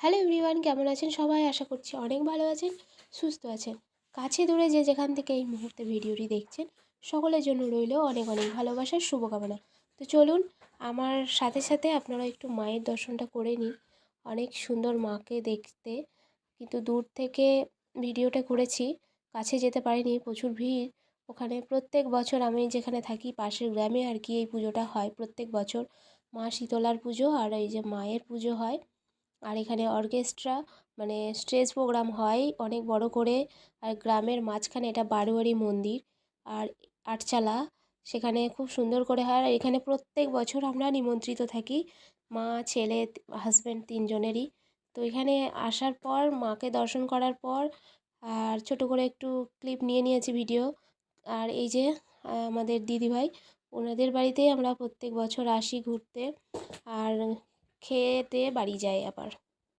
Hello everyone কেমন আছেন সবাই? আশা করছি অনেক ভালো আছেন, সুস্থ আছেন। কাছে দূরে যে যেখান থেকে এই মুহূর্তে ভিডিওটি দেখছেন, সকলের জন্য রইল অনেক অনেক ভালোবাসার শুভকামনা। তো চলুন, আমার সাথে সাথে আপনারা একটু মায়ের দর্শনটা করে নিন। অনেক সুন্দর মাকে দেখতে, কিন্তু দূর থেকে ভিডিওটা করেছি, কাছে যেতে পারিনি, প্রচুর ভিড়। ওখানে প্রত্যেক বছর আমি যেখানে থাকি, পাশের গ্রামে আর কি এই পুজোটা হয়। প্রত্যেক বছর মা শীতলার পুজো আর এই যে মায়ের পুজো হয়। আর এখানে অর্কেস্ট্রা মানে স্টেজ প্রোগ্রাম হয় অনেক বড় করে। আর গ্রামের মাঝখানে এটা বারোয়ারি মন্দির আর আটচালা, সেখানে খুব সুন্দর করে হয়। আর এখানে প্রত্যেক বছর আমরা নিমন্ত্রিত থাকি মা, ছেলে হাজব্যান্ড তিনজনেরই। তো এখানে আসার পর, মাকে দর্শন করার পর আর ছোট করে একটু ক্লিপ নিয়ে নিয়েছি ভিডিও। আর এই যে, আমাদের দিদিভাই, ওনাদের বাড়িতেই আমরা প্রত্যেক বছর আসি ঘুরতে। আর খেয়ে বাড়ি যায় আবার।